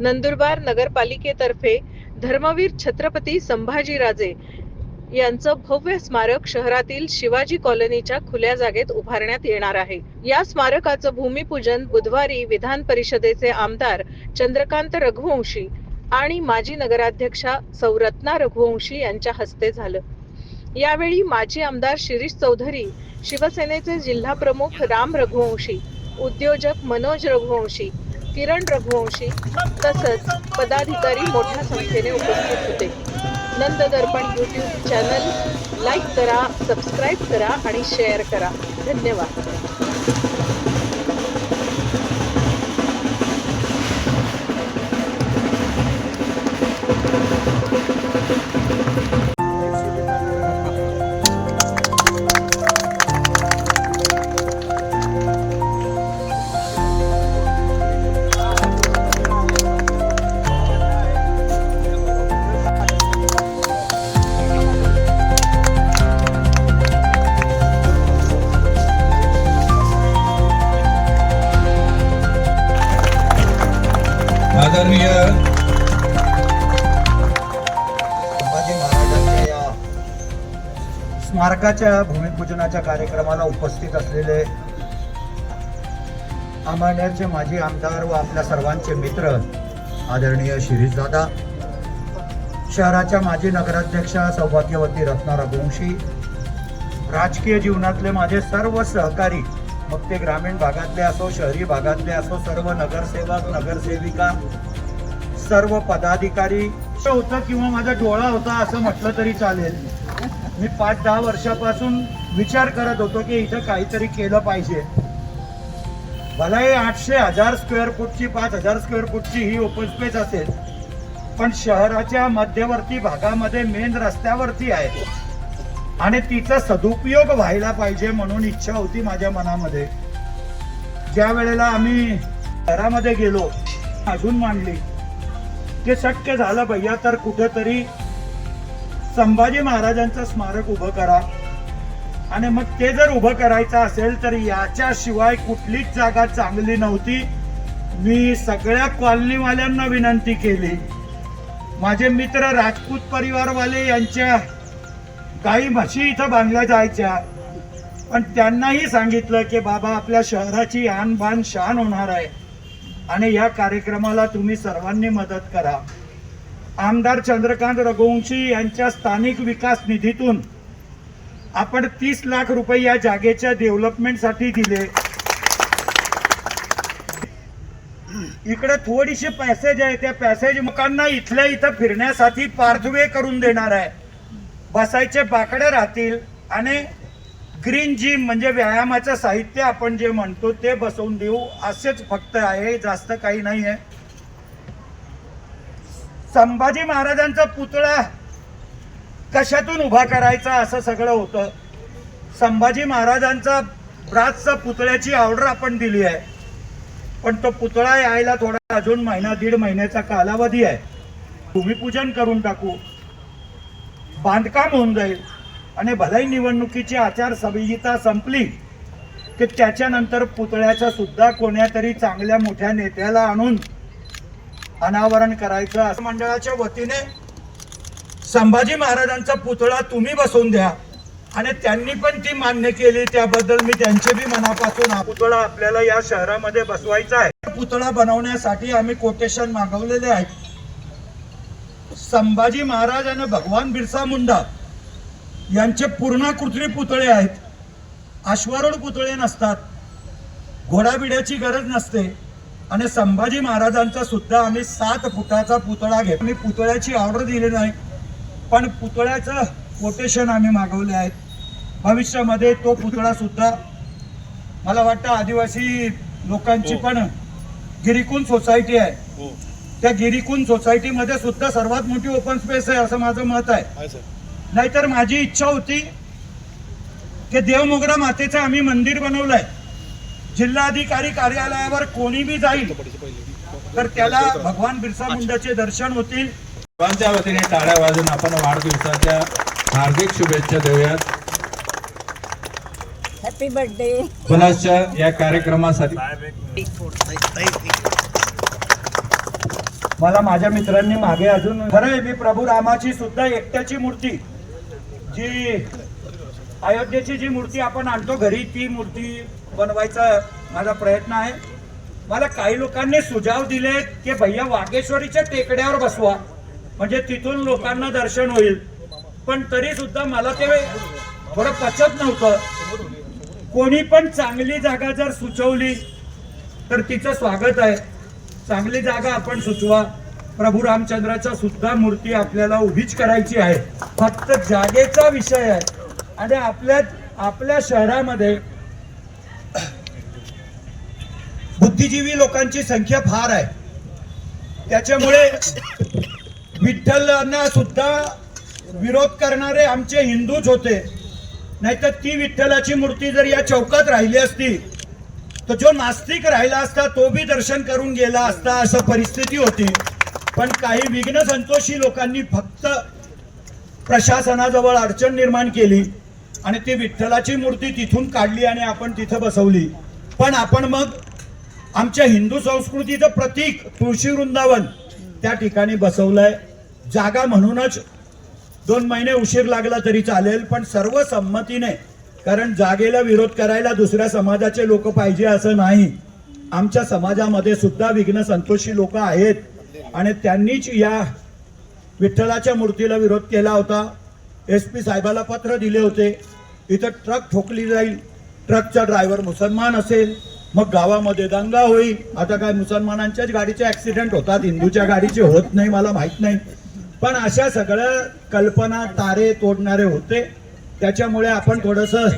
नंदुरबार नगरपालिकेतर्फे धर्मवीर छत्रपती संभाजीराजे यांचं भव्य स्मारक शहरातील शिवाजी कॉलनीच्या खुल्या जागेत उभारण्यात येणार आहे. या स्मारकाचं भूमिपूजन बुधवारी विधान परिषदेचे आमदार चंद्रकांत रघुवंशी आणि माजी नगराध्यक्षा सौरत्ना रघुवंशी यांच्या हस्ते झालं. यावेळी माजी आमदार शिरीष चौधरी शिवसेनेचे जिल्हा प्रमुख राम रघुवंशी उद्योजक मनोज रघुवंशी किरण रघुवंशी तसंच पदाधिकारी मोठ्या संख्येने उपस्थित होते. Nand Darpan YouTube channel like करा सबस्क्राईब करा आणि शेअर करा. धन्यवाद. आदरणीय संभाजी महाराजांच्या या स्मारकाच्या भूमिपूजनाच्या कार्यक्रमाला उपस्थित असलेले अमळनेरचे माजी आमदार व आपल्या सर्वांचे मित्र आदरणीय शिरीष दादा शहराच्या माजी नगराध्यक्षा सौभाग्यवती रत्ना रघुवंशी राजकीय जीवनातले माझे सर्व सहकारी मग ते ग्रामीण भागातले असो शहरी भागातले असो सर्व नगरसेवक नगरसेविका सर्व पदाधिकारी होतं किंवा माझा डोळा होता असं म्हटलं तरी चालेल. मी पाच दहा वर्षापासून विचार करत होतो की इथं काहीतरी केलं पाहिजे. भलाही आठशे हजार स्क्वेअर फूटची पाच हजार स्क्वेअर फूटची ही ओपन स्पेस असेल. पण शहराच्या मध्यवर्ती भागामध्ये मेन रस्त्यावरती आहे. आणि तिचा सदुपयोग व्हायला पाहिजे म्हणून इच्छा होती माझ्या मनामध्ये. ज्या वेळेला आम्ही घरामध्ये गेलो अजून मांडली. ते शक्य झालं भैया तर कुठेतरी संभाजी महाराजांचं स्मारक उभं करा. आणि मग ते जर उभं करायचं असेल तर याच्याशिवाय कुठलीच जागा चांगली नव्हती. मी सगळ्या कॉलनीवाल्यांना विनंती केली. माझे मित्र राजपूत परिवारवाले यांच्या काही म्हशी इथं बांधल्या जायच्या. पण त्यांनाही सांगितलं की बाबा आपल्या शहराची आणबान शान होणार आहे. आणि या कार्यक्रमाला तुम्ही सर्वांनी मदत करा. आमदार चंद्रकांत रघुवंशी यांच्या स्थानिक विकास निधीतून आपण तीस लाख रुपये या जागेच्या डेव्हलपमेंटसाठी दिले. इकडे थोडीशी पॅसेज आहे. त्या पॅसेज लोकांना इथल्या इथं फिरण्यासाठी पार्थवे करून देणार आहे. बसायचे बाकडे राहतील आणि ग्रीन जिम म्हणजे व्यायामाचं साहित्य आपण जे म्हणतो ते बसवून देऊ असेच फक्त आहे जास्त काही नाही आहे संभाजी महाराजांचा पुतळा कशातून उभा करायचा असं सगळं होतं. संभाजी महाराजांचा ब्रासचा पुतळ्याची ऑर्डर आपण दिली आहे. पण तो पुतळा यायला थोडा अजून महिना दीड महिन्याचा कालावधी आहे. भूमिपूजन करून टाकू. बांधकाम होऊन जाईल. आणि भलाई निवडणुकीची आचारसंहिता संपली की त्याच्यानंतर पुतळ्याचा सुद्धा कोण्यातरी चांगल्या मोठ्या नेत्याला आणून अनावरण करायचं असं मंडळाच्या वतीने संभाजी महाराजांचा पुतळा तुम्ही बसवून द्या. आणि त्यांनी पण ती मान्य केली त्याबद्दल मी त्यांचे बी मनापासून हा पुतळा आपल्याला या शहरामध्ये बसवायचा आहे. पुतळा बनवण्यासाठी आम्ही कोटेशन मागवलेले आहेत. संभाजी महाराज आणि भगवान बिरसा मुंडा यांचे पूर्णाकृत्री पुतळे आहेत. अश्वारूढ पुतळे नसतात. घोडाबिड्याची गरज नसते. आणि संभाजी महाराजांचा सुद्धा आम्ही सात फुटाचा पुतळा घेतो मी पुतळ्याची ऑर्डर दिली नाही. पण पुतळ्याचं कोटेशन आम्ही मागवले आहेत. भविष्यामध्ये तो पुतळा सुद्धा मला वाटतं आदिवासी लोकांची पण गिरिकुंज सोसायटी आहे. त्या गिरिकुंज सोसायटीमध्ये सुद्धा सर्वात मोठी ओपन स्पेस आहे असं माझं मत आहे. नाहीतर माझी इच्छा होती की देवमोगरा मातेचं आम्ही मंदिर बनवलंय. जिल्हाधिकारी कार्यालयावर कोणी बी जाईल तर त्याला भगवान बिरसा मुंडाचे दर्शन होतील. सर्वांच्या वतीने टाळ्या वाजून आपण वाढदिवसाच्या हार्दिक शुभेच्छा देऊयात. हॅपी बर्थडे पुनश्च या कार्यक्रमासाठी मला माझ्या मित्रांनी मागे अजून खरंय आहे मी प्रभू रामाची सुद्धा एकट्याची मूर्ती. जी अयोध्येची जी मूर्ती आपण आणतो घरी ती मूर्ती बनवायचा माझा प्रयत्न आहे. मला काही लोकांनी सुझाव दिले की भैया वागेश्वरीच्या टेकड्यावर बसवा. म्हणजे तिथून लोकांना दर्शन होईल. पण तरी सुद्धा मला ते थोडं पचत नव्हतं. कोणी पण चांगली जागा जर सुचवली तर तिचं स्वागत आहे. चांगली जागा आपण सुचवा. प्रभू रामचंद्राच्या सुद्धा मूर्ती आपल्याला उभीच करायची आहे. फक्त जागेचा विषय आहे. आणि आपल्या आपल्या शहरामध्ये बुद्धिजीवी लोकांची संख्या फार आहे. त्याच्यामुळे विठ्ठलांना सुद्धा विरोध करणारे आमचे हिंदूच होते. नाहीतर ती विठ्ठलाची मूर्ती जर या चौकात राहिली असती तर जो नास्तिक राहिला असता तो बी दर्शन करून गेला असता असं परिस्थिती होती. पण काही विघ्न संतोषी लोकांनी फक्त प्रशासनाजवळ अडचण निर्माण केली आणि ती विठ्ठलाची मूर्ती तिथून काढली आणि आपण तिथं बसवली. पण आपण मग आमच्या हिंदू संस्कृतीचं प्रतीक तुळशी वृंदावन त्या ठिकाणी बसवलंय. जागा म्हणूनच दोन महिने उशीर लागला तरी चालेल पण सर्व संमतीने कारण जागेला विरोध करायला दुसऱ्या समाजाचे लोक पाहिजे असं नाही. आमच्या समाजामध्ये सुद्धा विघ्न संतोषी लोक आहेत. आणि त्यांनीच या विठ्ठलाच्या मूर्तीला विरोध केला होता. एस पी साहेबाला पत्र दिले होते. इथं ट्रक ठोकली जाईल. ट्रकचा ड्रायव्हर मुसलमान असेल. मग गावामध्ये दंगा होईल. आता काय मुसलमानांच्याच गाडीचे ऍक्सिडेंट होतात. हिंदूच्या गाडीचे होत नाही मला माहीत नाही. पण अशा सगळ्या कल्पना तारे तोडणारे होते. त्याच्यामुळे आपण थोडंसं